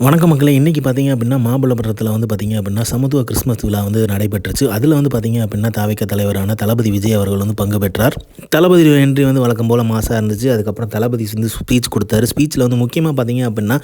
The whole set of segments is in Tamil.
வணக்கம் மக்களை இன்றைக்கி பார்த்தீங்க அப்படின்னா மாமல்லபுரத்தில் வந்து பார்த்தீங்க அப்படின்னா சமத்துவ கிறிஸ்மஸ் விழா வந்து நடைபெற்றுச்சு. அதில் வந்து பார்த்தீங்க அப்படின்னா தாவிக்க தலைவரான தளபதி விஜய் அவர்கள் வந்து பங்கு பெற்றார். தளபதி என்ட்ரி வந்து வழக்கம் போல் மாசாக இருந்துச்சு. அதுக்கப்புறம் தளபதி வந்து ஸ்பீச் கொடுத்தாரு. ஸ்பீச்சில் வந்து முக்கியமாக பார்த்தீங்க அப்படின்னா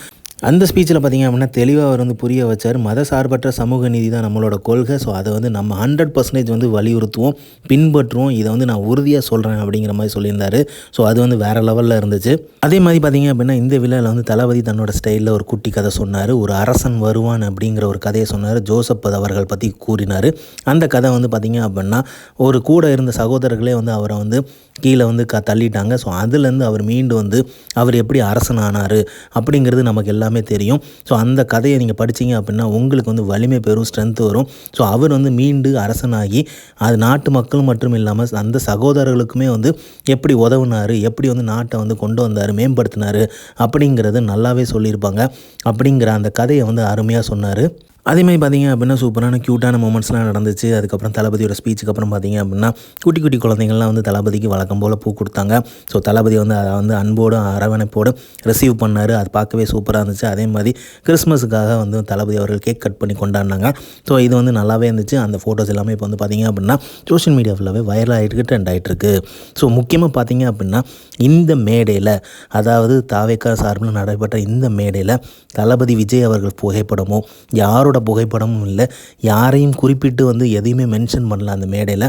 அந்த ஸ்பீச்சில் பார்த்திங்க அப்படின்னா தெளிவாக அவர் வந்து புரிய வச்சார். மத சார்பற்ற சமூக நீதி தான் நம்மளோட கொள்கை. ஸோ அதை வந்து நம்ம ஹண்ட்ரட் பர்சன்டேஜ் வந்து வலியுறுத்துவோம் பின்பற்றுவோம். இதை வந்து நான் உறுதியாக சொல்கிறேன் அப்படிங்கிற மாதிரி சொல்லியிருந்தார். ஸோ அது வந்து வேறு லெவலில் இருந்துச்சு. அதே மாதிரி பார்த்தீங்க அப்படின்னா இந்த விழாவில் வந்து தளபதி தன்னோட ஸ்டைலில் ஒரு குட்டி கதை சொன்னார். ஒரு அரசன் வருவான் அப்படிங்கிற ஒரு கதையை சொன்னார். ஜோசப் அவர்கள் பற்றி கூறினார். அந்த கதை வந்து பார்த்திங்க அப்படின்னா ஒரு கூட இருந்த சகோதரர்களே வந்து அவரை வந்து கீழே வந்து க தள்ளிட்டாங்க. ஸோ அதுலேருந்து அவர் மீண்டு வந்து அவர் எப்படி அரசன் ஆனார் அப்படிங்கிறது நமக்கு எல்லாமே தெரியும். ஸோ அந்த கதையை நீங்கள் படிச்சீங்க அப்படின்னா உங்களுக்கு வந்து வலிமை பெறும் ஸ்ட்ரென்த் வரும். ஸோ அவர் வந்து மீண்டு அரசனாகி அது நாட்டு மக்கள் மட்டும் இல்லாமல் அந்த சகோதரர்களுக்குமே வந்து எப்படி உதவுனார் எப்படி வந்து நாட்டை வந்து கொண்டு வந்தார் மேம்படுத்தினார் அப்படிங்கிறது நல்லாவே சொல்லியிருப்பாங்க. அப்படிங்கிற அந்த கதையை வந்து அருமையாக சொன்னார். அதேமாதிரி பார்த்தீங்க அப்படின்னா சூப்பரான க்யூட்டான மூமெண்ட்ஸ்லாம் நடந்துச்சு. அதுக்கப்புறம் தளபதியோட ஸ்பீச்சுக்கு அப்புறம் பார்த்தீங்க அப்படின்னா குட்டி குட்டி குழந்தைங்கள்லாம் வந்து தளபதிக்கு வழக்கம் போல் பூ கொடுத்தாங்க. ஸோ தளபதி வந்து அதை வந்து அன்போடு அரவணைப்போடு ரிசீவ் பண்ணார். அது பார்க்கவே சூப்பராக இருந்துச்சு. அதே மாதிரி கிறிஸ்மஸுக்காக வந்து தளபதி அவர்கள் கேக் கட் பண்ணி கொண்டாடினாங்க. ஸோ இது வந்து நல்லாவே இருந்துச்சு. அந்த ஃபோட்டோஸ் எல்லாமே இப்போ வந்து பார்த்தீங்க அப்படின்னா சோஷியல் மீடியா ஃபுல்லாகவே வைரல் ஆகிட்டு ட்ரெண்ட் ஆகிட்டுருக்கு ஸோ முக்கியமாக பார்த்தீங்க அப்படின்னா இந்த மேடையில் அதாவது தாவேக்கா சார்பில் நடைபெற்ற இந்த மேடையில் தளபதி விஜய் அவர்கள் புகைப்படமோ யாரோட புகைப்படமும் இல்லை. யாரையும் குறிப்பிட்டு வந்து எதையுமே மென்ஷன் பண்ணல அந்த மேடையில்.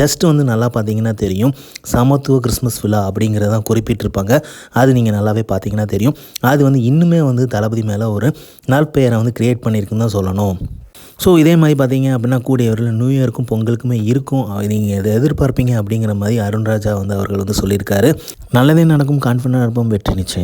ஜஸ்ட் வந்து நல்லா பார்த்தீங்கன்னா தெரியும். சமத்துவ கிறிஸ்மஸ் விழா அப்படிங்கிறதான் குறிப்பிட்டிருப்பாங்க. அது நீங்கள் நல்லாவே பார்த்தீங்கன்னா தெரியும். அது வந்து இன்னுமே வந்து தளபதி மேலே ஒரு நற்பெயரை வந்து க்ரியேட் பண்ணியிருக்குன்னு தான் சொல்லணும். ஸோ இதே மாதிரி பார்த்தீங்க அப்படின்னா கூடியவர்கள் நியூ இயருக்கும் பொங்கலுக்குமே இருக்கும். நீங்கள் எதை எதிர்பார்ப்பீங்க அப்படிங்கிற மாதிரி அருண்ராஜா வந்து அவர்கள் வந்து சொல்லியிருக்காரு. நல்லதே நடக்கும் கான்ஃபிடண்டாக இருப்போம் வெற்றி நிச்சயம்.